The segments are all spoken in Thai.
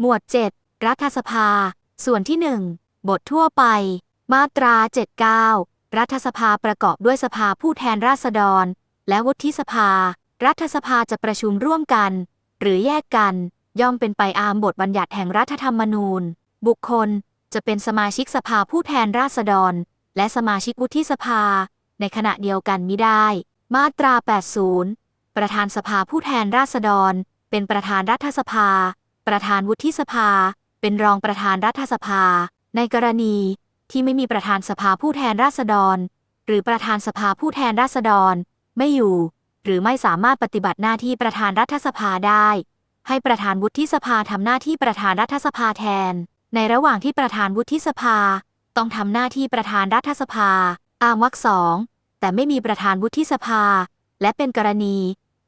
หมวด 7 รัฐสภา ส่วนที่ 1 บททั่วไป มาตรา 79 รัฐสภาประกอบด้วยสภาผู้แทนราษฎร และวุฒิสภา รัฐสภาจะประชุมร่วมกัน หรือแยกกัน ย่อมเป็นไปตามบทบัญญัติแห่งรัฐธรรมนูญ บุคคลจะเป็นสมาชิกสภาผู้แทนราษฎร และสมาชิกวุฒิสภา ในขณะเดียวกันมิได้ มาตรา 80 ประธานสภาผู้แทนราษฎร เป็นประธานรัฐสภา ประธานวุฒิสภา เป็นรองประธานรัฐสภา ในกรณีที่ไม่มีประธานสภาผู้แทนราษฎร หรือประธานสภาผู้แทนราษฎร ไม่อยู่ หรือไม่สามารถปฏิบัติหน้าที่ประธานรัฐสภาได้ ให้ประธานวุฒิสภาทำหน้าที่ประธานรัฐสภาแทน ในระหว่างที่ประธานวุฒิสภา ต้องทำหน้าที่ประธานรัฐสภาอามวรรคสองแต่ไม่มีประธานวุฒิสภา และเป็นกรณี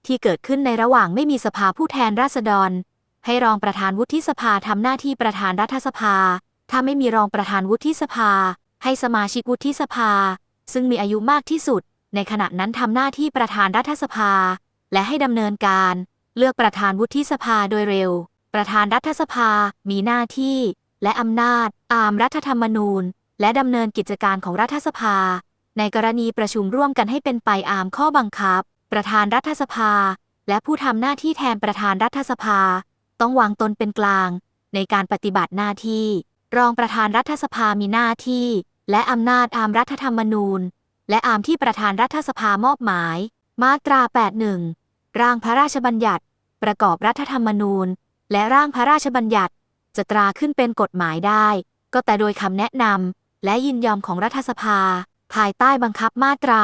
ที่เกิดขึ้นในระหว่างไม่มีสภาผู้แทนราษฎร ให้รองประธานวุฒิสภาทำหน้าที่ประธานรัฐสภา ถ้าไม่มีรองประธานวุฒิสภา ให้สมาชิกวุฒิสภา ซึ่งมีอายุมากที่สุด ในขณะนั้นทำหน้าที่ประธานรัฐสภา และให้ดำเนินการ เลือกประธานวุฒิสภาโดยเร็ว ประธานรัฐสภา มีหน้าที่ และอำนาจตามรัฐธรรมนูญ และดำเนินกิจการของรัฐสภา ในกรณีประชุมร่วมกันให้เป็นไปอามข้อบังคับ ประธานรัฐสภา และผู้ทำหน้าที่แทนประธานรัฐสภา ต้องวางตนเป็นกลาง ในการปฏิบัติหน้าที่ รองประธานรัฐสภามีหน้าที่ และอำนาจอามรัฐธรรมนูญ และอามที่ประธานรัฐสภามอบหมาย มาตรา 81 ร่างพระราชบัญญัติ ประกอบรัฐธรรมนูญ และร่างพระราชบัญญัติ จะตราขึ้นเป็นกฎหมายได้ ก็แต่โดยคำแนะนำและยินยอมของรัฐสภา ภายใต้บังคับมาตรา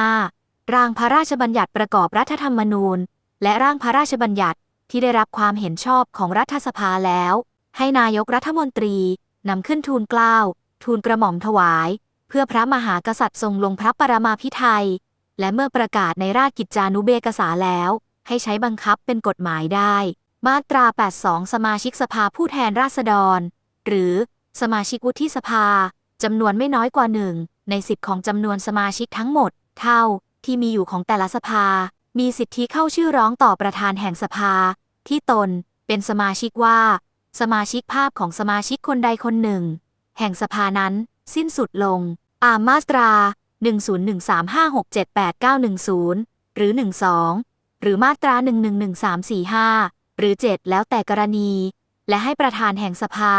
145 ร่างพระราชบัญญัติประกอบรัฐธรรมนูญ และร่างพระราชบัญญัติ ที่ได้รับความเห็นชอบของรัฐสภาแล้ว ให้นายกรัฐมนตรีนำขึ้นทูลเกล้า ทูลกระหม่อมถวาย เพื่อพระมหากษัตริย์ทรงลงพระปรมาภิไธยและเมื่อประกาศในราชกิจจานุเบกษาแล้ว ให้ใช้บังคับเป็นกฎหมายได้ มาตรา 82 สมาชิกสภาผู้แทนราษฎร หรือสมาชิกวุฒิสภาจำนวนไม่น้อยกว่าหนึ่งในสิบของจำนวนสมาชิกทั้งหมด เท่าที่มีอยู่ของแต่ละสภา มีสิทธิเข้าชื่อร้องต่อประธานแห่งสภา ที่ตนเป็นสมาชิกว่า สมาชิกภาพของสมาชิกคนใดคนหนึ่ง แห่งสภานั้น สิ้นสุดลง อามมาตรา 10135678910 หรือ 12 หรือมาตรา 111345 หรือ 7 แล้วแต่กรณี และให้ประธานแห่งสภา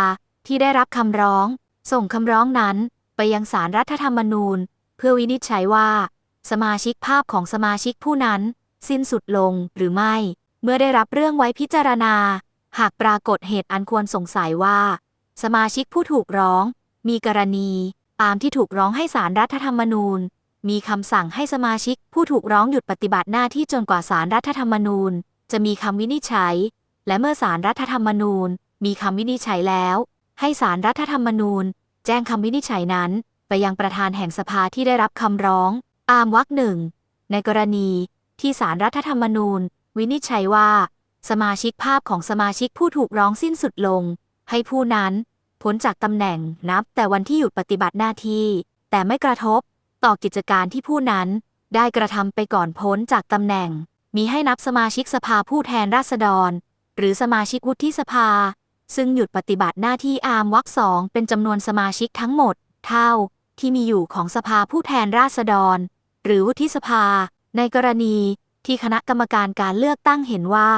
ที่ได้รับคำร้อง ส่งคำร้องนั้น ไปยังสารรัฐธรรมนูญ เพื่อวินิจฉัยว่า สมาชิกภาพของสมาชิกผู้นั้น สิ้นสุดลงหรือไม่ เมื่อได้รับเรื่องไว้พิจารณา หากปรากฏเหตุอันควรสงสัยว่า สมาชิกผู้ถูกร้อง มีกรณีตามที่ถูกร้องให้สารรัฐธรรมนูญ มีคำสั่งให้สมาชิกผู้ถูกร้องหยุดปฏิบัติหน้าที่จนกว่าสารรัฐธรรมนูญ จะมีคำวินิจฉัย และเมื่อสารรัฐธรรมนูญ มีคำวินิจฉัยแล้ว ให้สารรัฐธรรมนูญ แจ้งคำวินิจฉัยนั้น ไปยังประธานแห่งสภาที่ได้รับคำร้อง อามวรรคหนึ่งในกรณี ที่สารรัฐธรรมนูญ วินิจฉัยว่า สมาชิกภาพของสมาชิกผู้ถูกร้องสิ้นสุดลง ให้ผู้นั้นพ้นจากตำแหน่งนับแต่วันที่หยุดปฏิบัติหน้าที่ แต่ไม่กระทบ ต่อกิจการที่ผู้นั้น ได้กระทำไปก่อนพ้นจากตำแหน่ง มีให้นับสมาชิกสภาผู้แทนราษฎร หรือสมาชิกวุฒิสภา ซึ่งหยุดปฏิบัติหน้าที่อามวรรคสองเป็นจำนวนสมาชิกทั้งหมด เท่าที่มีอยู่ของสภาผู้แทนราษฎร หรือวุฒิสภา ในกรณีที่คณะกรรมการการเลือกตั้งเห็นว่า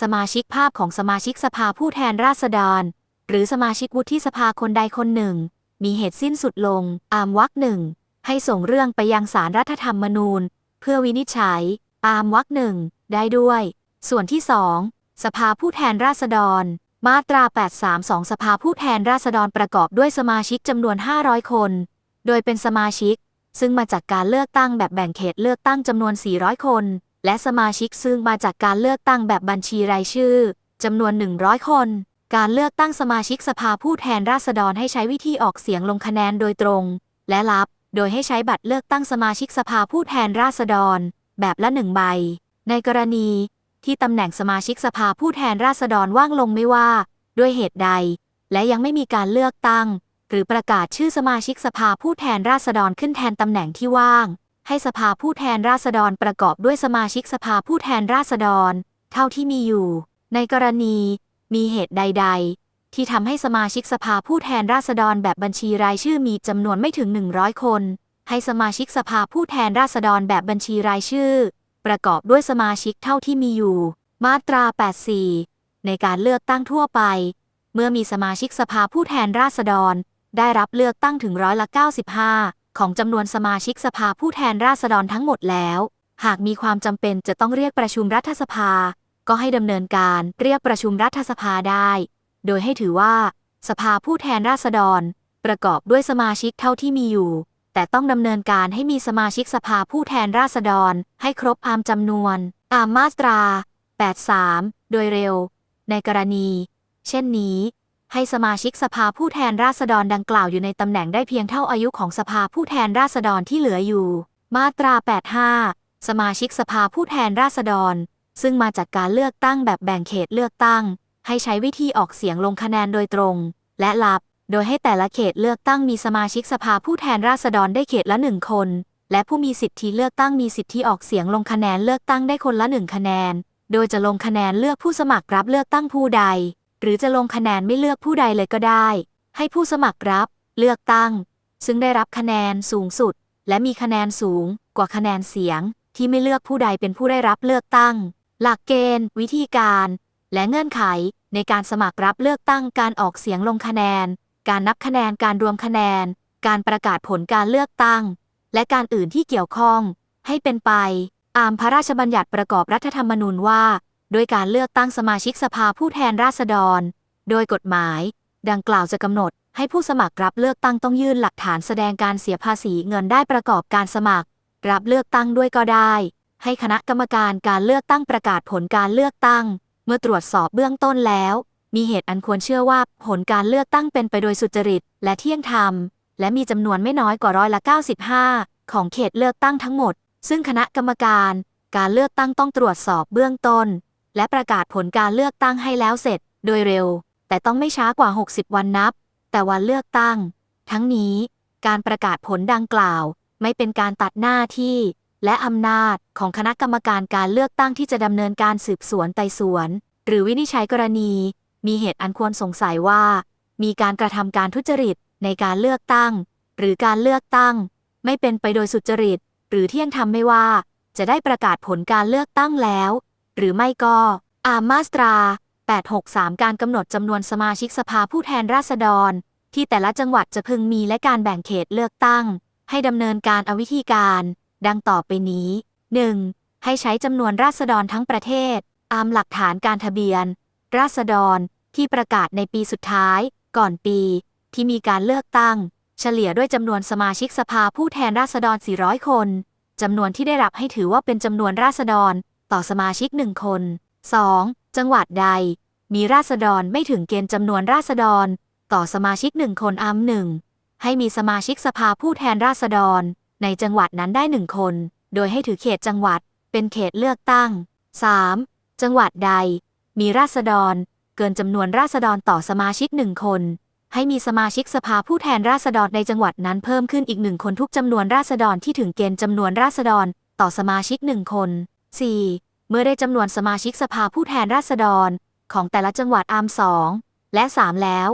สมาชิกภาพของสมาชิกสภาผู้แทนราษฎร หรือสมาชิกวุฒิสภาคนใดคนหนึ่ง มีเหตุสิ้นสุดลง อามวรรคหนึ่งให้ส่งเรื่องไปยังสารรัฐธรรมนูญ เพื่อวินิจฉัย อามวรรคหนึ่งได้ด้วย ส่วนที่สองสภาผู้แทนราษฎร มาตรา 832 สภาผู้แทนราษฎรประกอบด้วยสมาชิกจำนวน 500 คน โดยเป็นสมาชิก ซึ่งมาจากการเลือกตั้งแบบแบ่งเขตเลือกตั้งจำนวน 400 คน และสมาชิกซึ่งมาจากการเลือกตั้งแบบบัญชีรายชื่อจำนวน 100 คน การเลือกตั้งสมาชิกสภาผู้แทนราษฎรให้ใช้วิธีออกเสียงลงคะแนนโดยตรง และรับ โดยให้ใช้บัตรเลือกตั้งสมาชิกสภาผู้แทนราษฎร แบบละหนึ่งใบ ในกรณี ที่ตำแหน่งสมาชิกสภาผู้แทนราษฎรว่างลงไม่ว่า ด้วยเหตุใด และยังไม่มีการเลือกตั้ง หรือประกาศชื่อสมาชิกสภาผู้แทนราษฎรขึ้นแทนตำแหน่งที่ว่าง ให้สภาผู้แทนราษฎรประกอบด้วยสมาชิกสภาผู้แทนราษฎร เท่าที่มีอยู่ ในกรณี มีเหตุใด ๆ ที่ทำให้สมาชิกสภาผู้แทนราษฎรแบบบัญชีรายชื่อมีจำนวนไม่ถึง 100 คน ให้สมาชิกสภาผู้แทนราษฎรแบบบัญชีรายชื่อ ประกอบด้วยสมาชิกเท่าที่มีอยู่ มาตรา 84 ในการเลือกตั้งทั่วไป เมื่อมีสมาชิกสภาผู้แทนราษฎร ได้รับเลือกตั้งถึงร้อยละ 95 ของจำนวนสมาชิกสภาผู้แทนราษฎรทั้งหมดแล้ว หากมีความจำเป็นจะต้องเรียกประชุมรัฐสภา ก็ให้ดำเนินการเรียกประชุมรัฐสภาได้ โดยให้ถือว่า สภาผู้แทนราษฎร ประกอบด้วยสมาชิกเท่าที่มีอยู่ แต่ต้องดำเนินการให้มีสมาชิกสภาผู้แทนราษฎร ให้ครบตามจำนวนตามมาตรา 83 โดยเร็ว ในกรณี เช่นนี้ ให้สมาชิกสภาผู้แทนราษฎรดังกล่าวอยู่ในตำแหน่งได้เพียงเท่าอายุของสภาผู้แทนราษฎรที่เหลืออยู่ มาตรา 85 สมาชิกสภาผู้แทนราษฎร ซึ่งมาจากการเลือกตั้งแบบแบ่งเขตเลือกตั้ง ให้ใช้วิธีออกเสียงลงคะแนนโดยตรง และลับ โดยให้แต่ละเขตเลือกตั้งมีสมาชิกสภาผู้แทนราษฎรได้เขตละหนึ่งคน และผู้มีสิทธิเลือกตั้งมีสิทธิออกเสียงลงคะแนนเลือกตั้งได้คนละหนึ่งคะแนน โดยจะลงคะแนนเลือกผู้สมัครรับเลือกตั้งผู้ใด หรือจะลงคะแนนไม่เลือกผู้ใดเลยก็ได้ ให้ผู้สมัครรับ เลือกตั้ง ซึ่งได้รับคะแนนสูงสุด และมีคะแนนสูงกว่าคะแนนเสียง ที่ไม่เลือกผู้ใดเป็นผู้ได้รับเลือกตั้ง หลักเกณฑ์ วิธีการ และเงื่อนไข ในการสมัครรับเลือกตั้งการออกเสียงลงคะแนน การนับคะแนนการรวมคะแนน การประกาศผลการเลือกตั้ง และการอื่นที่เกี่ยวข้อง ให้เป็นไปตามพระราชบัญญัติประกอบรัฐธรรมนูญว่า โดยการเลือกตั้งสมาชิกสภาผู้แทนราษฎร โดยกฎหมาย ดังกล่าวจะกำหนดให้ผู้สมัครรับเลือกตั้งต้องยื่นหลักฐานแสดงการเสียภาษีเงินได้ประกอบการสมัคร รับเลือกตั้งด้วยก็ได้ ให้คณะกรรมการการเลือกตั้งประกาศผลการเลือกตั้ง เมื่อตรวจสอบเบื้องต้นแล้ว มีเหตุอันควรเชื่อว่าผลการเลือกตั้งเป็นไปโดยสุจริต และเที่ยงธรรม และมีจำนวนไม่น้อยกว่าร้อยละ 95 ของเขตเลือกตั้งทั้งหมด ซึ่งคณะกรรมการ การเลือกตั้งต้องตรวจสอบเบื้องต้น และประกาศผลการเลือกตั้งให้แล้วเสร็จ โดยเร็ว แต่ต้องไม่ช้ากว่า 60 วันนับ แต่วันเลือกตั้ง ทั้งนี้ การประกาศผลดังกล่าว ไม่เป็นการตัดหน้าที่ และอำนาจของคณะกรรมการการเลือกตั้งที่จะดำเนินการสืบสวนไต่สวน หรือวินิจฉัยกรณี มีเหตุอันควรสงสัยว่า มีการกระทำการทุจริตในการเลือกตั้ง หรือการเลือกตั้ง ไม่เป็นไปโดยสุจริต หรือเที่ยงธรรมไม่ว่า จะได้ประกาศผลการเลือกตั้งแล้ว หรือไม่ก็ อามาสตรา 863 การกำหนดจำนวนสมาชิกสภาผู้แทนราษฎร ที่แต่ละจังหวัดจะพึงมีและการแบ่งเขตเลือกตั้ง ให้ดำเนินการเอาวิธีการ ดังต่อไปนี้ 1. ให้ใช้จำนวนราษฎรทั้งประเทศตามหลักฐานการทะเบียน ราษฎรที่ประกาศในปีสุดท้าย ก่อนปี ที่มีการเลือกตั้ง เฉลี่ยด้วยจำนวนสมาชิกสภาผู้แทนราษฎร 400 คนจำนวนที่ได้รับให้ถือว่าเป็นจำนวนราษฎร ต่อสมาชิกหนึ่งคน 2. จังหวัดใด มีราษฎรไม่ถึงเกณฑ์จำนวนราษฎร ต่อสมาชิกหนึ่งคนอัมหนึ่งให้มีสมาชิกสภาผู้แทนราษฎร ในจังหวัดนั้นได้หนึ่งคน โดยให้ถือเขตจังหวัด เป็นเขตเลือกตั้ง 3. จังหวัดใด มีราษฎร เกินจำนวนราษฎรต่อสมาชิกหนึ่งคน ให้มีสมาชิกสภาผู้แทนราษฎรในจังหวัดนั้นเพิ่มขึ้นอีกหนึ่งคนทุกจำนวนราษฎรที่ถึงเกณฑ์จำนวนราษฎร ต่อสมาชิกหนึ่งคน 4. เมื่อได้จำนวนสมาชิกสภาผู้แทนราษฎร ของแต่ละจังหวัดอามสองและ3แล้ว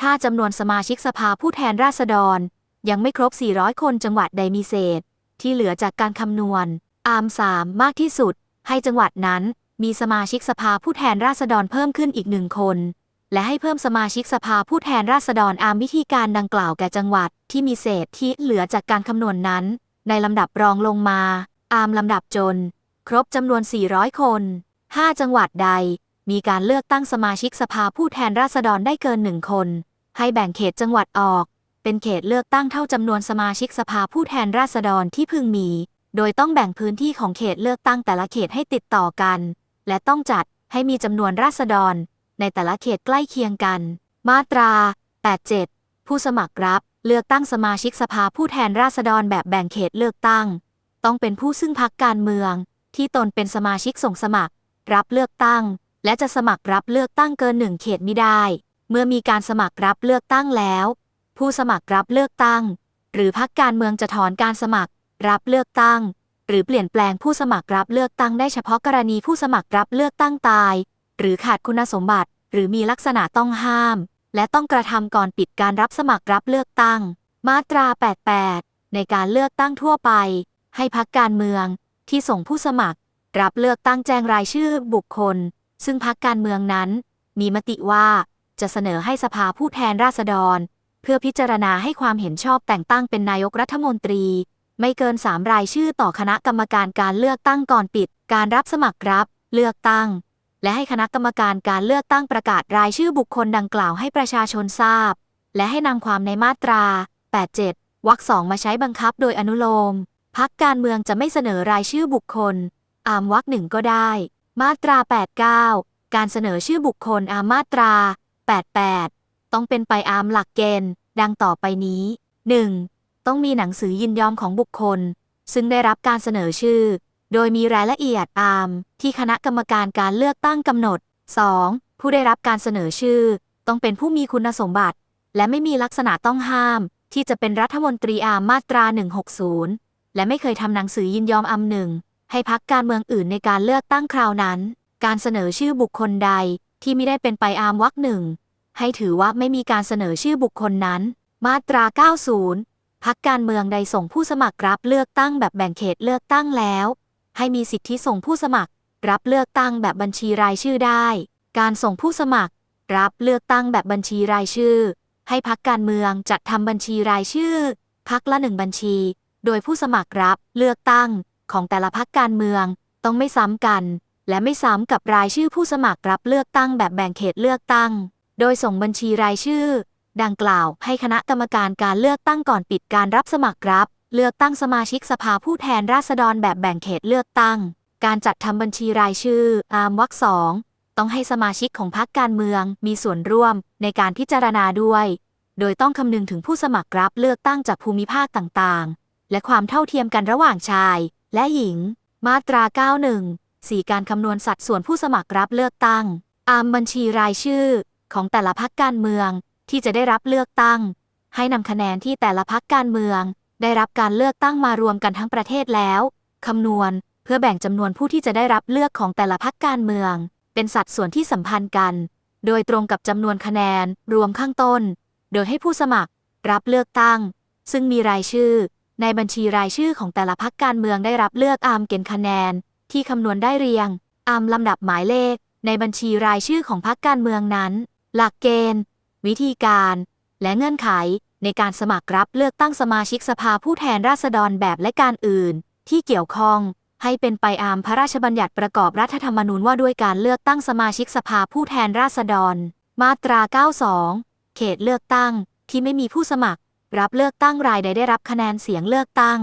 ถ้าจำนวนสมาชิกสภาผู้แทนราษฎร ยังไม่ครบ 400 คนจังหวัดใดมีเศษ ที่เหลือจากการคำนวณ อามสามมากที่สุด ให้จังหวัดนั้นมีสมาชิกสภาผู้แทนราษฎรเพิ่มขึ้นอีกหนึ่งคน และให้เพิ่มสมาชิกสภาผู้แทนราษฎรอามวิธีการดังกล่าวแก่จังหวัดที่มีเศษที่เหลือจากการคำนวณนนั้น ในลำดับรองลงมา อามลำดับจน ครบจำนวน 400 คน 5 จังหวัดใด มีการเลือกตั้งสมาชิกสภาผู้แทนราษฎรได้เกินหนึ่งคน ให้แบ่งเขตจังหวัดออก เป็นเขตเลือกตั้งเท่าจำนวนสมาชิกสภาผู้แทนราษฎรที่พึงมี โดยต้องแบ่งพื้นที่ของเขตเลือกตั้งแต่ละเขตให้ติดต่อกัน และต้องจัดให้มีจำนวนราษฎร ในแต่ละเขตใกล้เคียงกัน มาตรา 87 ผู้สมัครรับเลือกตั้งสมาชิกสภาผู้แทนราษฎรแบบแบ่งเขตเลือกตั้ง ต้องเป็นผู้ซึ่งพักการเมือง ที่ตนเป็นสมาชิกส่งสมัคร รับเลือกตั้ง และจะสมัครรับเลือกตั้งเกินหนึ่งเขตไม่ได้ เมื่อมีการสมัครรับเลือกตั้งแล้ว ผู้สมัครรับเลือกตั้ง หรือพักการเมืองจะถอนการสมัคร รับเลือกตั้ง หรือเปลี่ยนแปลงผู้สมัครรับเลือกตั้งได้เฉพาะกรณีผู้สมัครรับเลือกตั้งตาย หรือขาดคุณสมบัติ หรือมีลักษณะต้องห้าม และต้องกระทำก่อนปิดการรับสมัครรับเลือกตั้ง มาตรา 88 ในการเลือกตั้งทั่วไป ให้พักการเมือง ที่ส่งผู้สมัคร รับเลือกตั้งแจ้งรายชื่อบุคคล ซึ่งพักการเมืองนั้น มีมติว่าจะเสนอให้สภาผู้แทนราษฎร เพื่อพิจารณาให้ความเห็นชอบแต่งตั้งเป็นนายกรัฐมนตรี ไม่เกิน3รายชื่อต่อคณะกรรมการการเลือกตั้งก่อนปิด การรับสมัครรับ เลือกตั้ง และให้คณะกรรมการการเลือกตั้งประกาศรายชื่อบุคคลดังกล่าวให้ประชาชนทราบ และให้นำความในมาตรา 87วรรคสองมาใช้บังคับโดยอนุโลม พักการเมืองจะไม่เสนอรายชื่อบุคคล อามวรรคหนึ่งก็ได้ มาตรา 89 การเสนอชื่อบุคคลอามมาตรา 88 ต้องเป็นไปอามหลักเกณฑ์ ดังต่อไปนี้ 1. ต้องมีหนังสือยินยอมของบุคคล ซึ่งได้รับการเสนอชื่อ โดยมีรายละเอียดอามที่คณะกรรมการการเลือกตั้งกำหนด 2. ผู้ได้รับการเสนอชื่อ ต้องเป็นผู้มีคุณสมบัติ และไม่มีลักษณะต้องห้าม ที่จะเป็นรัฐมนตรีอามมาตรา 160 และไม่เคยทำหนังสือยินยอมอำหนึ่ง ให้พักการเมืองอื่นในการเลือกตั้งคราวนั้น การเสนอชื่อบุคคลใดที่ไม่ได้เป็นไปอามวรรคหนึ่ง ให้ถือว่าไม่มีการเสนอชื่อบุคคลนั้น มาตรา 90 พักการเมืองใดส่งผู้สมัครรับเลือกตั้งแบบแบ่งเขตเลือกตั้งแล้ว ให้มีสิทธิส่งผู้สมัคร รับเลือกตั้งแบบบัญชีรายชื่อได้ การส่งผู้สมัคร รับเลือกตั้งแบบบัญชีรายชื่อ ให้พักการเมืองจัดทำบัญชีรายชื่อพักละหนึ่งบัญชี โดยผู้สมัครรับเลือกตั้งของแต่ละพักการเมือง ต้องไม่ซ้ำกัน และไม่ซ้ำกับรายชื่อผู้สมัครรับเลือกตั้งแบบแบ่งเขตเลือกตั้ง โดยส่งบัญชีรายชื่อ ดังกล่าวให้คณะกรรมการการเลือกตั้งก่อนปิดการรับสมัครรับ เลือกตั้งสมาชิกสภาผู้แทนราษฎรแบบแบ่งเขตเลือกตั้ง การจัดทำบัญชีรายชื่ออามวรรคสองต้องให้สมาชิกของพรรคการเมืองมีส่วนร่วมในการพิจารณาด้วย โดยต้องคำนึงถึงผู้สมัครรับเลือกตั้งจากภูมิภาคต่างๆ และความเท่าเทียมกันระหว่างชาย และหญิง มาตรา 91 4 การคำนวณสัดส่วนผู้สมัครรับเลือกตั้ง อามบัญชีรายชื่อ ของแต่ละพรรคการเมืองที่จะได้รับเลือกตั้ง ให้นำคะแนนที่แต่ละพรรคการเมือง ได้รับการเลือกตั้งมารวมกันทั้งประเทศแล้วคำนวณเพื่อแบ่งจำนวนผู้ที่จะได้รับเลือกของแต่ละพรรคการเมือง เป็นสัดส่วนที่สัมพันธ์กัน โดยตรงกับจำนวนคะแนนรวมข้างต้น โดยให้ผู้สมัคร รับเลือกตั้ง ซึ่งมีรายชื่อ ในบัญชีรายชื่อของแต่ละพรรคการเมืองได้รับเลือกอามเกณฑ์คะแนน ที่คำนวณได้เรียง อามลำดับหมายเลข ในบัญชีรายชื่อของพรรคการเมืองนั้น หลักเกณฑ์ วิธีการ และเงื่อนไข ในการสมัครรับเลือกตั้งสมาชิกสภาผู้แทนราษฎรแบบและการอื่น ที่เกี่ยวข้อง ให้เป็นไปอามพระราชบัญญัติประกอบรัฐธรรมนูญว่าด้วยการเลือกตั้งสมาชิกสภาผู้แทนราษฎร มาตรา 92 เขตเลือกตั้งที่ไม่มีผู้สมัคร รับเลือกตั้งรายใดได้รับคะแนนเสียงเลือกตั้ง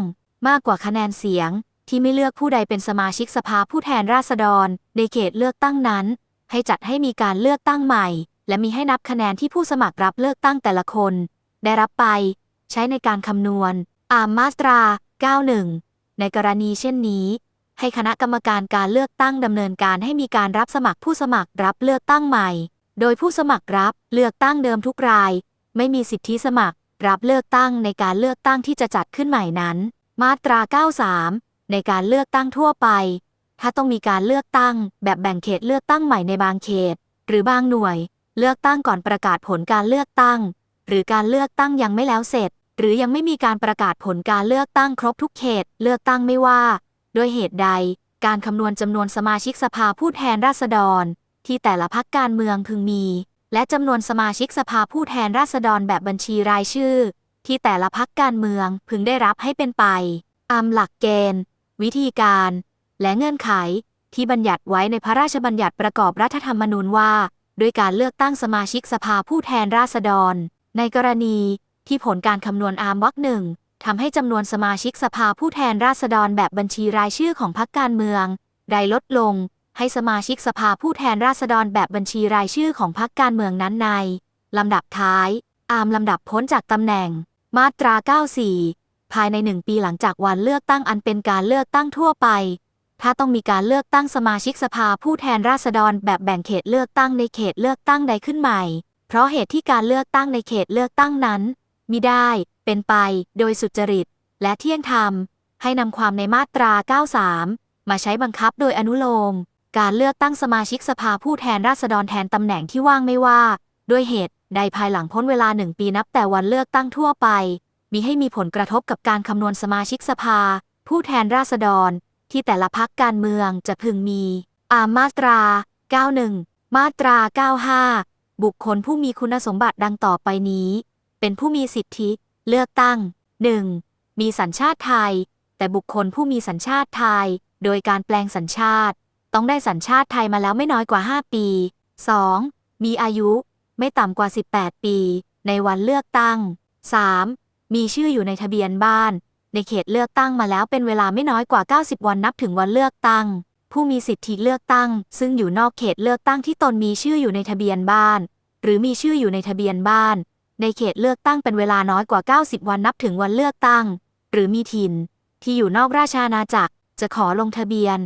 มากกว่าคะแนนเสียง ที่ไม่เลือกผู้ใดเป็นสมาชิกสภาผู้แทนราษฎร ในเขตเลือกตั้งนั้น ให้จัดให้มีการเลือกตั้งใหม่ และมีให้นับคะแนนที่ผู้สมัครรับเลือกตั้งแต่ละคน ได้รับไป ใช้ในการคำนวณอามมาตรา 91 ในกรณีเช่นนี้ ให้คณะกรรมการการเลือกตั้งดำเนินการให้มีการรับสมัครผู้สมัครรับเลือกตั้งใหม่ โดยผู้สมัครรับเลือกตั้งเดิมทุกราย ไม่มีสิทธิสมัคร รับเลือกตั้งในการเลือกตั้งที่จะจัดขึ้นใหม่นั้น มาตรา 93 ในการเลือกตั้งทั่วไป ถ้าต้องมีการเลือกตั้ง แบบแบ่งเขตเลือกตั้งใหม่ในบางเขต หรือบางหน่วย เลือกตั้งก่อนประกาศผลการเลือกตั้ง หรือการเลือกตั้งยังไม่แล้วเสร็จ หรือยังไม่มีการประกาศผลการเลือกตั้งครบทุกเขต เลือกตั้งไม่ว่าด้วยเหตุใด การคำนวณจำนวนสมาชิกสภาผู้แทนราษฎร ที่แต่ละพรรคการเมืองพึงมี และจำนวนสมาชิกสภาผู้แทนราษฎรแบบบัญชีรายชื่อ ที่แต่ละพรรคการเมืองพึงได้รับให้เป็นไปตามหลักเกณฑ์ วิธีการ และเงื่อนไข ที่บัญญัติไว้ในพระราชบัญญัติประกอบรัฐธรรมนูญว่า ด้วยการเลือกตั้งสมาชิกสภาผู้แทนราษฎร ในกรณีที่ผลการคำนวณอามวรรคหนึ่งทำให้จำนวนสมาชิกสภาผู้แทนราษฎรแบบบัญชีรายชื่อของพรรคการเมืองใดลดลง ให้สมาชิกสภาผู้แทนราษฎรแบบบัญชีรายชื่อของพรรคการเมืองนั้นในลำดับท้าย อามลำดับพ้นจากตำแหน่ง มาตรา 94 ภายในหนึ่งปีหลังจากวันเลือกตั้งอันเป็นการเลือกตั้งทั่วไป ถ้าต้องมีการเลือกตั้งสมาชิกสภาผู้แทนราษฎรแบบแบ่งเขตเลือกตั้งในเขตเลือกตั้งใดขึ้นใหม่ เพราะเหตุที่การเลือกตั้งในเขตเลือกตั้งนั้นมิได้ เป็นไป โดยสุจริต และเที่ยงธรรม ให้นำความในมาตรา 93 มาใช้บังคับโดยอนุโลม การเลือกตั้งสมาชิกสภาผู้แทนราษฎรแทนตำแหน่งที่ว่างไม่ว่า ด้วยเหตุใดภายหลังพ้นเวลาหนึ่งปีนับแต่วันเลือกตั้งทั่วไป มีให้มีผลกระทบกับการคำนวณสมาชิกสภา ผู้แทนราษฎร ที่แต่ละพักการเมืองจะพึงมีอามาตรา 91 มาตรา 95 บุคคลผู้มีคุณสมบัติดังต่อไปนี้ เป็นผู้มีสิทธิ เลือกตั้ง 1. มีสัญชาติไทย แต่บุคคลผู้มีสัญชาติไทย โดยการแปลงสัญชาติ ต้องได้สัญชาติไทยมาแล้วไม่น้อยกว่า 5 ปี 2. มีอายุไม่ต่ำกว่า 18 ปี ในวันเลือกตั้ง 3. มีชื่ออยู่ในทะเบียนบ้าน ในเขตเลือกตั้งมาแล้วเป็นเวลาไม่น้อยกว่า 90 วันนับถึงวันเลือกตั้ง ผู้มีสิทธิเลือกตั้ง ซึ่งอยู่นอกเขตเลือกตั้งที่ตนมีชื่ออยู่ในทะเบียนบ้าน หรือมีชื่ออยู่ในทะเบียนบ้าน ในเขตเลือกตั้งเป็นเวลาน้อยกว่า 90 วันนับถึงวันเลือกตั้ง หรือมีถิ่นที่อยู่นอกราชอาณาจักรจะขอลงทะเบียน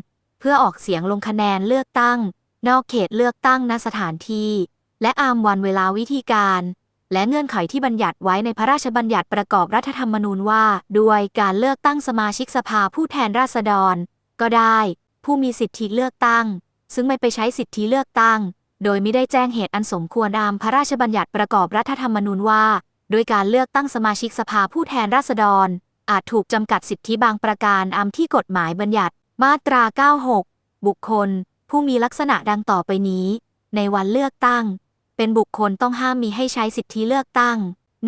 พื่อออกเสียงลงคะแนนเลือกตั้ง นอกเขตเลือกตั้งณสถานที่ และอามวันเวลาวิธีการ และเงื่อนไขที่บัญญัติไว้ในพระราชบัญญัติประกอบรัฐธรรมนูญว่า ด้วยการเลือกตั้งสมาชิกสภาผู้แทนราษฎร ก็ได้ ผู้มีสิทธิเลือกตั้ง ซึ่งไม่ไปใช้สิทธิเลือกตั้ง โดยไม่ได้แจ้งเหตุอันสมควรตามพระราชบัญญัติประกอบรัฐธรรมนูญว่าโดยการเลือกตั้งสมาชิกสภาผู้แทนราษฎร อาจถูกจำกัดสิทธิบางประการอามที่กฎหมายบัญญัติ มาตรา 96 บุคคล ผู้มีลักษณะดังต่อไปนี้ ในวันเลือกตั้ง เป็นบุคคลต้องห้ามมีให้ใช้สิทธิเลือกตั้ง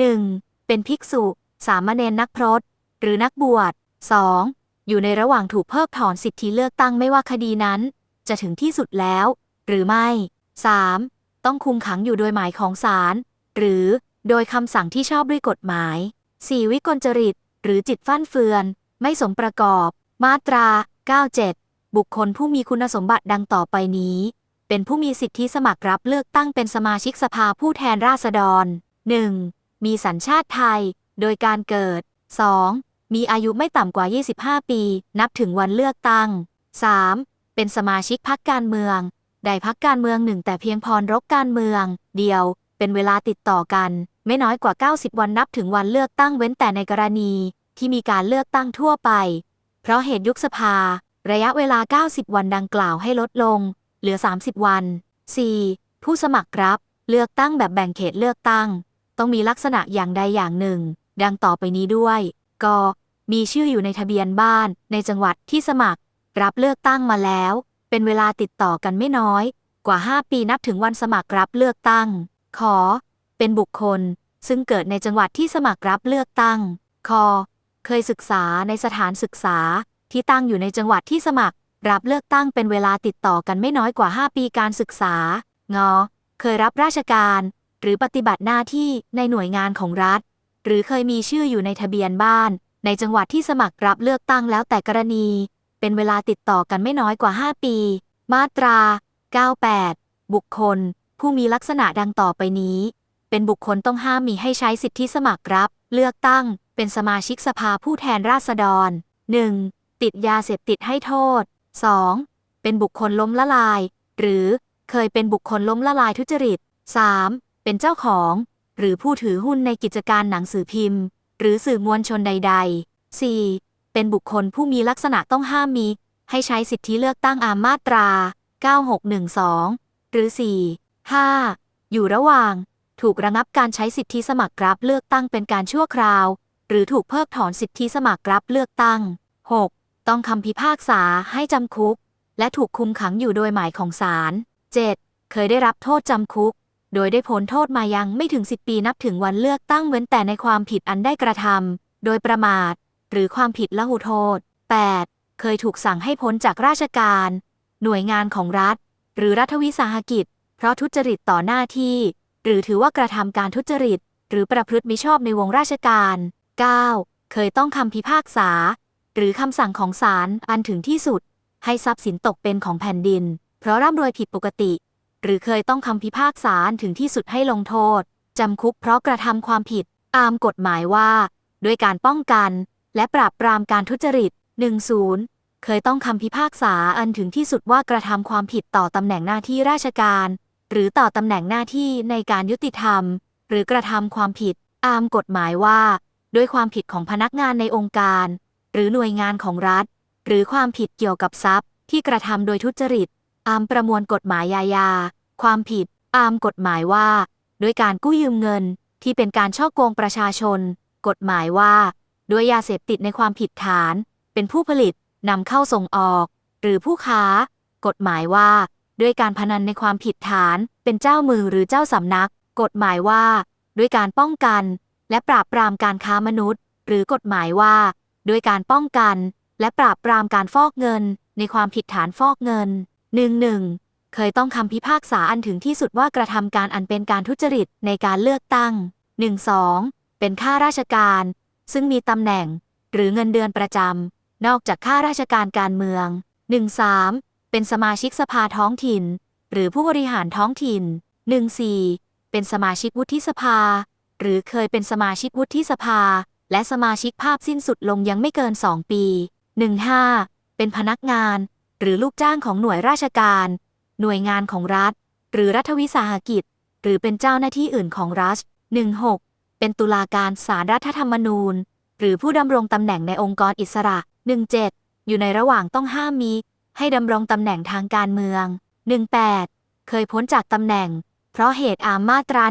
1. เป็นภิกษุ สามเณรนักพรตหรือนักบวช 2. อยู่ในระหว่างถูกเพิกถอนสิทธิเลือกตั้งไม่ว่าคดีนั้น จะถึงที่สุดแล้ว หรือไม่ 3. ต้องคุมขังอยู่โดยหมายของศาลหรือโดยคำสั่งที่ชอบด้วยกฎหมาย 4. วิกลจริต หรือจิตฟั่นเฟือน ไม่สมประกอบ มาตรา 97 บุคคลผู้มีคุณสมบัติดังต่อไปนี้ เป็นผู้มีสิทธิสมัครรับเลือกตั้งเป็นสมาชิกสภาผู้แทนราษฎร 1. มีสัญชาติไทย โดยการเกิด 2. มีอายุไม่ต่ำกว่า 25 ปี นับถึงวันเลือกตั้ง 3. เป็นสมาชิกพรรคการเมือง ใดพักการเมืองหนึ่งแต่เพียงพรรกการเมือง เดียว เป็นเวลาติดต่อกัน ไม่น้อยกว่า 90 วันนับถึงวันเลือกตั้งเว้นแต่ในกรณี ที่มีการเลือกตั้งทั่วไป เพราะเหตุยุบสภา ระยะเวลา 90 วันดังกล่าวให้ลดลง เหลือ 30 วัน 4. ผู้สมัครรับ เลือกตั้งแบบแบ่งเขตเลือกตั้ง ต้องมีลักษณะอย่างใดอย่างหนึ่ง ดังต่อไปนี้ด้วยกมีชื่ออยู่ในทะเบียนบ้าน ในจังหวัดที่สมัคร รับเลือกตั้งมาแล้ว เป็นเวลาติดต่อกันไม่น้อย กว่า 5 ปีนับถึงวันสมัครรับเลือกตั้ง ขอ เป็นบุคคล ซึ่งเกิดในจังหวัดที่สมัครรับเลือกตั้ง ค เคยศึกษาในสถานศึกษาที่ตั้งอยู่ในจังหวัดที่สมัคร รับเลือกตั้งเป็นเวลาติดต่อกันไม่น้อยกว่า 5 ปีการศึกษางเคยรับราชการ หรือปฏิบัติหน้าที่ในหน่วยงานของรัฐ หรือเคยมีชื่ออยู่ในทะเบียนบ้าน ในจังหวัดที่สมัครรับเลือกตั้งแล้วแต่กรณี เป็นเวลาติดต่อกันไม่น้อยกว่า 5 ปี มาตรา 98 บุคคล ผู้มีลักษณะดังต่อไปนี้ เป็นบุคคลต้องห้ามมีให้ใช้สิทธิสมัครรับ เลือกตั้ง เป็นสมาชิกสภาผู้แทนราษฎร 1. ติดยาเสพติดให้โทษ 2. เป็นบุคคลล้มละลาย หรือเคยเป็นบุคคลล้มละลายทุจริต 3. เป็นเจ้าของ หรือผู้ถือหุ้นในกิจการหนังสือพิมพ์ หรือสื่อมวลชนใด ๆ 4. เป็นบุคคลผู้มีลักษณะต้องห้ามมี ให้ใช้สิทธิเลือกตั้งอามมาตรา 9612 หรือ 4. 5. อยู่ระหว่าง ถูกระงับการใช้สิทธิสมัครรับเลือกตั้งเป็นการชั่วคราว หรือถูกเพิกถอนสิทธิสมัครรับเลือกตั้ง 6. ต้องคำพิพากษาให้จำคุก และถูกคุมขังอยู่โดยหมายของศาล 7. เคยได้รับโทษจำคุก โดยได้พ้นโทษมายังไม่ถึง 10 ปีนับถึงวันเลือกตั้งเว้นแต่ในความผิดอันได้กระทำโดยประมาท หรือความผิดละหุโทษ 8. เคยถูกสั่งให้พ้นจากราชการ หน่วยงานของรัฐ หรือรัฐวิสาหกิจ เพราะทุจริตต่อหน้าที่ หรือถือว่ากระทำการทุจริต หรือประพฤติมิชอบในวงราชการ 9. เคยต้องคำพิพากษา หรือคำสั่งของศาลอันถึงที่สุด ให้ทรัพย์สินตกเป็นของแผ่นดิน เพราะร่ำรวยผิดปกติ หรือเคยต้องคำพิพากษาถึงที่สุดให้ลงโทษจำคุกเพราะกระทำความผิดตามกฎหมายว่า ด้วยการป้องกันและปราบปรามการทุจริต 10 เคยต้องคำพิพากษาอันถึงที่สุดว่ากระทำความผิดต่อตำแหน่งหน้าที่ราชการ หรือต่อตำแหน่งหน้าที่ในการยุติธรรม หรือกระทำความผิดตามกฎหมายว่า ด้วยความผิดของพนักงานในองค์การ หรือหน่วยงานของรัฐ หรือความผิดเกี่ยวกับทรัพย์ ที่กระทำโดยทุจริตอามประมวลกฎหมายยายา ความผิดอามกฎหมายว่า ด้วยการกู้ยืมเงินที่เป็นการช่อโกงประชาชน กฎหมายว่า ด้วยยาเสพติดในความผิดฐาน เป็นผู้ผลิตนำเข้าส่งออก หรือผู้ค้า กฎหมายว่า ด้วยการพนันในความผิดฐาน เป็นเจ้ามือหรือเจ้าสำนัก กฎหมายว่า ด้วยการป้องกัน และปราบปรามการค้ามนุษย์ หรือกฎหมายว่าด้วยการป้องกัน และปราบปรามการฟอกเงิน ในความผิดฐานฟอกเงินหนึ่งหนึ่งเคยต้องคำพิพากษาอันถึงที่สุดว่ากระทำการอันเป็นการทุจริตในการเลือกตั้ง 12 เป็นข้าราชการ ซึ่งมีตำแหน่ง หรือเงินเดือนประจำนอกจากข้าราชการการเมือง 13 เป็นสมาชิกสภาท้องถิ่น หรือผู้บริหารท้องถิ่น 1.4 เป็นสมาชิกวุฒิสภา หรือเคยเป็นสมาชิกวุฒิสภา และสมาชิกภาพสิ้นสุดลงยังไม่เกิน 2 ปี 1.5 เป็นพนักงาน หรือลูกจ้างของหน่วยราชการ หน่วยงานของรัฐ หรือรัฐวิสาหกิจ หรือเป็นเจ้าหน้าที่อื่นของรัฐ 16. เป็นตุลาการศาลรรัฐธรรมนูญ หรือผู้ดำรงตำแหน่งในองค์กรอิสระ 17. อยู่ในระหว่างต้องห้ามมี ให้ดำรงตำแหน่งทางการเมือง 18. เคยพ้นจากตำแหน่ง เพราะเหตุอามมาตรา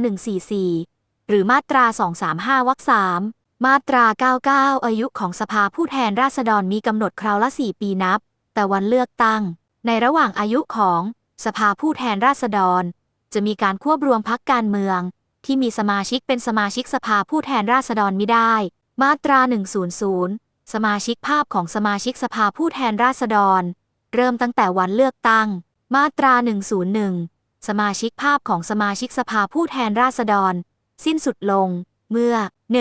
144 หรือมาตรา 235 วรรค3มาตรา 99 อายุของสภาผู้แทนราษฎรมีกำหนดคราวละ 4 ปีนับ แต่วันเลือกตั้ง ในระหว่างอายุของสภาผู้แทนราษฎร จะมีการควบรวมพักการเมือง ที่มีสมาชิกเป็นสมาชิกสภาผู้แทนราษฎรมิได้ มาตรา 100 สมาชิกภาพของสมาชิกสภาผู้แทนราษฎร เริ่มตั้งแต่วันเลือกตั้ง มาตรา 101 สมาชิกภาพของสมาชิกสภาผู้แทนราษฎร สิ้นสุดลง เมื่อ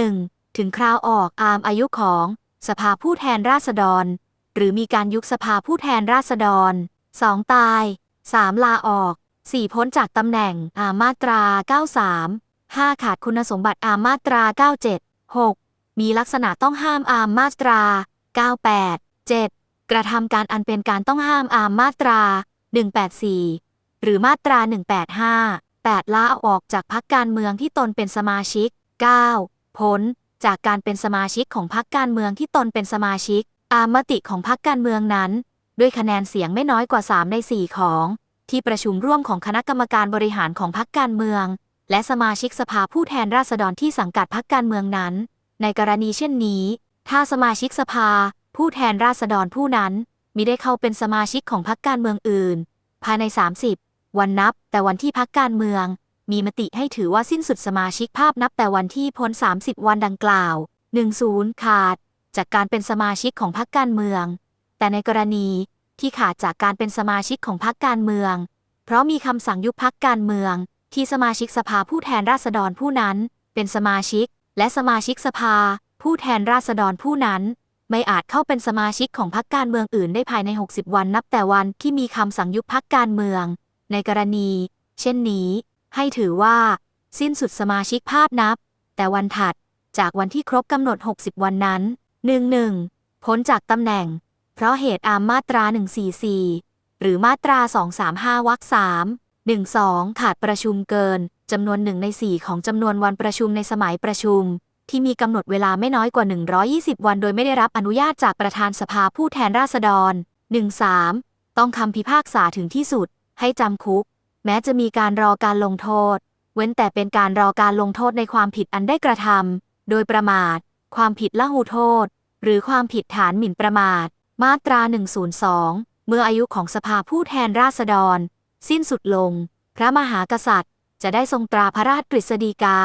1. ถึงคราวออกอามอายุของสภาผู้แทนราษฎร หรือมีการยุบสภาผู้แทนราษฎร 2. ตาย 3. ลาออก 4. พ้นจากตำแหน่งอามาตรา 93 5. ขาดคุณสมบัติอามาตรา 97 6. มีลักษณะต้องห้ามอามาตรา 98 7. กระทำการอันเป็นการต้องห้ามอามาตรา 184 หรือมาตรา 185 8. ลาออกจากพักการเมืองที่ตนเป็นสมาชิก 9. พ้นจากการเป็นสมาชิกของพักการเมืองที่ตนเป็นสมาชิกตามมติของพักการเมืองนั้น ด้วยคะแนนเสียงไม่น้อยกว่า 3 ใน 4 ของ ที่ประชุมร่วมของคณะกรรมการบริหารของพักการเมือง และสมาชิกสภาผู้แทนราษฎรที่สังกัดพักการเมืองนั้น ในกรณีเช่นนี้ ถ้าสมาชิกสภา ผู้แทนราษฎรผู้นั้นมิได้เข้าเป็นสมาชิกของพักการเมืองอื่น ภายใน 30 วันนับแต่วันที่พักการเมือง มีมติให้ถือว่าสิ้นสุดสมาชิกภาพนับแต่วันที่พ้น 30 วันดังกล่าว 10 ขาด จากการเป็นสมาชิกของพรรคการเมือง แต่ในกรณีที่ขาดจากการเป็นสมาชิกของพรรคการเมือง เพราะมีคำสั่งยุบพรรคการเมือง ที่สมาชิกสภาผู้แทนราษฎรผู้นั้น เป็นสมาชิก และสมาชิกสภา ผู้แทนราษฎรผู้นั้น ไม่อาจเข้าเป็นสมาชิกของพรรคการเมืองอื่นได้ภายใน 60 วันนับแต่วันที่มีคำสั่งยุบพรรคการเมือง ในกรณี เช่นนี้ ให้ถือว่า สิ้นสุดสมาชิกภาพนับ แต่วันถัดจากวันที่ครบกำหนด 60 วันนั้น 1. พ้นจากตำแหน่ง เพราะเหตุอามมาตรา 144 หรือมาตรา 235วรรค3 1-2 ขาดประชุมเกินจำนวนหนึ่งใน 4 ของจำนวนวันประชุมในสมัยประชุม ที่มีกำหนดเวลาไม่น้อยกว่า 120 วัน โดยไม่ได้รับอนุญาตจากประธานสภาผู้แทนราษฎร 1-3 ต้องคำพิพากษาถึงที่สุด ให้จำคุก แม้จะมีการรอการลงโทษ เว้นแต่เป็นการรอการลงโทษในความผิดอันได้กระทำโดยประมาท ความผิดละหูโทษ หรือความผิดฐานหมิ่นประมาท มาตรา 102 เมื่ออายุของสภาผู้แทนราษฎร สิ้นสุดลง พระมหากษัตริย์ จะได้ทรงตราพระราชกฤษฎีกา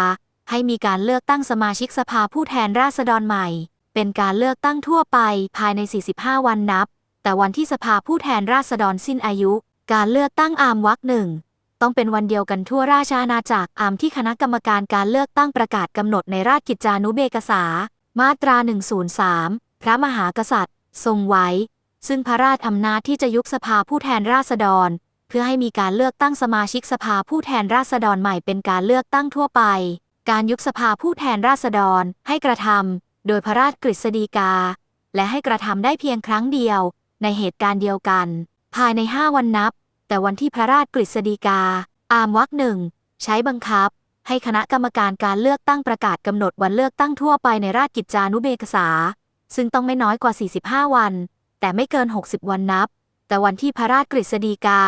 ให้มีการเลือกตั้งสมาชิกสภาผู้แทนราษฎรใหม่ เป็นการเลือกตั้งทั่วไปภายใน 45 วันนับ แต่วันที่สภาผู้แทนราษฎรสิ้นอายุ การเลือกตั้งอามวักหนึ่งต้องเป็นวันเดียวกันทั่วราชอาณาจักรอามที่คณะกรรมการการเลือกตั้งประกาศกำหนดในราชกิจจานุเบกษา มาตรา 103 พระมหากษัตริย์ ทรงไว้ ซึ่งพระราชอำนาจที่จะยุบสภาผู้แทนราษฎร เพื่อให้มีการเลือกตั้งสมาชิกสภาผู้แทนราษฎรใหม่เป็นการเลือกตั้งทั่วไป การยุบสภาผู้แทนราษฎรให้กระทำโดยพระราชกฤษฎีกา และให้กระทำได้เพียงครั้งเดียว ในเหตุการณ์เดียวกัน ภายใน 5 วันนับ แต่วันที่พระราชกฤษฎีกา อามวักหนึ่งใช้บังคับ ให้คณะกรรมการการเลือกตั้งประกาศกำหนดวันเลือกตั้งทั่วไปในราชกิจจานุเบกษา ซึ่งต้องไม่น้อยกว่า 45 วัน แต่ไม่เกิน 60 วันนับ แต่วันที่พระราชกฤษฎีกา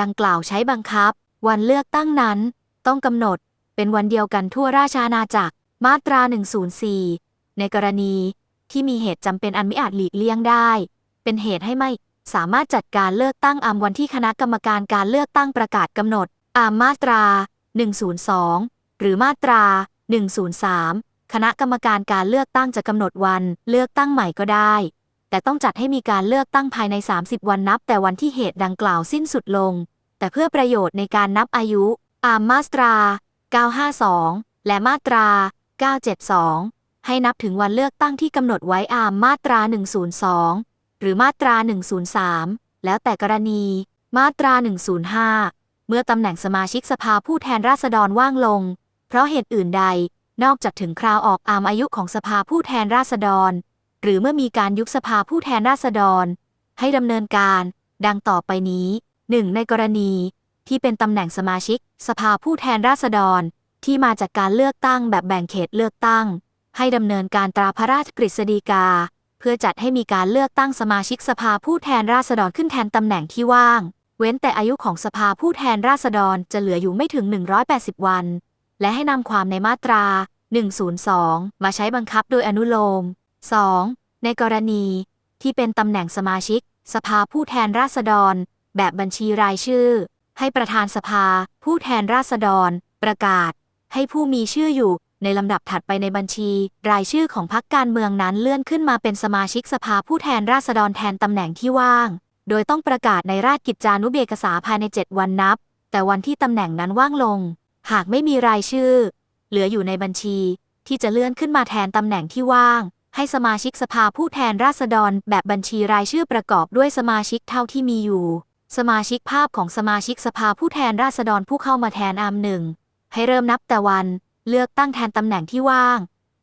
ดังกล่าวใช้บังคับ วันเลือกตั้งนั้น ต้องกำหนด เป็นวันเดียวกันทั่วราชอาณาจักรมาตรา 104 ในกรณีที่มีเหตุจำเป็นอันไม่อาจหลีกเลี่ยงได้ เป็นเหตุให้ไม่ สามารถจัดการเลือกตั้งอามวันที่คณะกรรมการการเลือกตั้งประกาศกำหนด อามมาตรา 102 หรือมาตรา 103 คณะกรรมการการเลือกตั้งจะกำหนดวัน เลือกตั้งใหม่ก็ได้ แต่ต้องจัดให้มีการเลือกตั้งภายใน 30 วันนับ แต่วันที่เหตุดังกล่าวสิ้นสุดลง แต่เพื่อประโยชน์ในการนับอายุ อามมาตรา 952 และมาตรา 972 ให้นับถึงวันเลือกตั้งที่กำหนดไว้อามมาตรา 102 หรือมาตรา 103 แล้วแต่กรณี มาตรา 105 เมื่อตำแหน่งสมาชิกสภาผู้แทนราษฎรว่างลง เพราะเหตุอื่นใด นอกจากถึงคราวออกอามอายุของสภาผู้แทนราษฎร หรือเมื่อมีการยุบสภาผู้แทนราษฎร ให้ดำเนินการ ดังต่อไปนี้ 1. ในกรณี ที่เป็นตำแหน่งสมาชิก สภาผู้แทนราษฎร ที่มาจากการเลือกตั้งแบบแบ่งเขตเลือกตั้ง ให้ดำเนินการตราพระราชกฤษฎีกา เพื่อจัดให้มีการเลือกตั้งสมาชิกสภาผู้แทนราษฎรขึ้นแทนตำแหน่งที่ว่าง เว้นแต่อายุของสภาผู้แทนราษฎรจะเหลืออยู่ไม่ถึง 180 วัน และให้นำความในมาตรา 102 มาใช้บังคับโดยอนุโลม 2. ในกรณี ที่เป็นตำแหน่งสมาชิก สภาผู้แทนราษฎร แบบบัญชีรายชื่อ ให้ประธานสภา ผู้แทนราษฎร ประกาศ ให้ผู้มีชื่ออยู่ ในลำดับถัดไปในบัญชี รายชื่อของพรรคการเมืองนั้นเลื่อนขึ้นมาเป็นสมาชิกสภาผู้แทนราษฎรแทนตำแหน่งที่ว่าง โดยต้องประกาศในราชกิจจานุเบกษาภายใน 7 วันนับ แต่วันที่ตำแหน่งนั้นว่างลง หากไม่มีรายชื่อ เหลืออยู่ในบัญชี ที่จะเลื่อนขึ้นมาแทนตำแหน่งที่ว่าง ให้สมาชิกสภาผู้แทนราษฎร แบบบัญชีรายชื่อประกอบด้วยสมาชิกเท่าที่มีอยู่ สมาชิกภาพของสมาชิกสภาผู้แทนราษฎรผู้เข้ามาแทนอามหนึ่งให้เริ่มนับแต่วัน เลือกตั้งแทนตำแหน่งที่ว่าง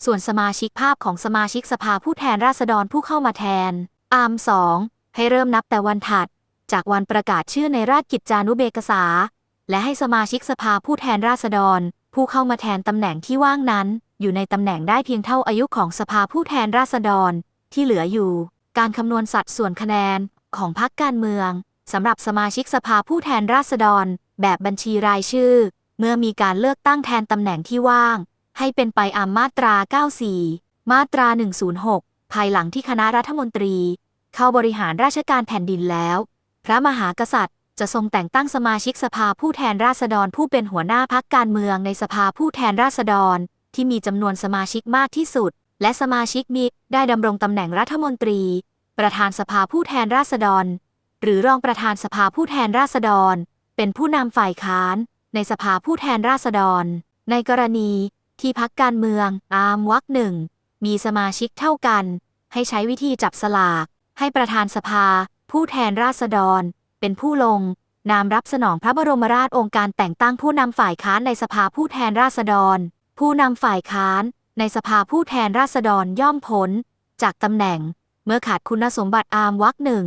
ส่วนสมาชิกภาพของสมาชิกสภาผู้แทนราษฎรผู้เข้ามาแทน อามสองให้เริ่มนับแต่วันถัด จากวันประกาศชื่อในราชกิจจานุเบกษา และให้สมาชิกสภาผู้แทนราษฎร ผู้เข้ามาแทนตำแหน่งที่ว่างนั้น อยู่ในตำแหน่งได้เพียงเท่าอายุของสภาผู้แทนราษฎร ที่เหลืออยู่ การคำนวณสัดส่วนคะแนนของพรรคการเมืองสำหรับสมาชิกสภาผู้แทนราษฎร แบบบัญชีรายชื่อ เมื่อมีการเลือกตั้งแทนตำแหน่งที่ว่าง ให้เป็นไปอามมาตรา 94 มาตรา 106 ภายหลังที่คณะรัฐมนตรี เข้าบริหารราชการแผ่นดินแล้ว พระมหากษัตริย์ จะทรงแต่งตั้งสมาชิกสภาผู้แทนราษฎรผู้เป็นหัวหน้าพักการเมืองในสภาผู้แทนราษฎร ที่มีจำนวนสมาชิกมากที่สุด และสมาชิกมีได้ดำรงตำแหน่งรัฐมนตรี ประธานสภาผู้แทนราษฎร หรือรองประธานสภาผู้แทนราษฎร เป็นผู้นำฝ่ายค้าน ในสภาผู้แทนราษฎร ในกรณีที่พักการเมืองอามวักหนึ่งมีสมาชิกเท่ากัน ให้ใช้วิธีจับสลาก ให้ประธานสภา ผู้แทนราษฎร เป็นผู้ลง นามรับสนองพระบรมราชโองการแต่งตั้งผู้นำฝ่ายค้านในสภาผู้แทนราษฎร ผู้นำฝ่ายค้านในสภาผู้แทนราษฎรย่อมพ้นจากตำแหน่ง เมื่อขาดคุณสมบัติอามวักหนึ่ง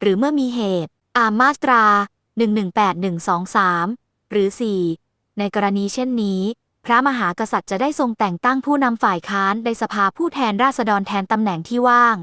หรือเมื่อมีเหตุอามมาตรา 118123 หรือ 4 ในกรณีเช่นนี้ พระมหากษัตริย์จะได้ทรงแต่งตั้งผู้นำฝ่ายค้านในสภาผู้แทนราษฎรแทนตำแหน่งที่ว่าง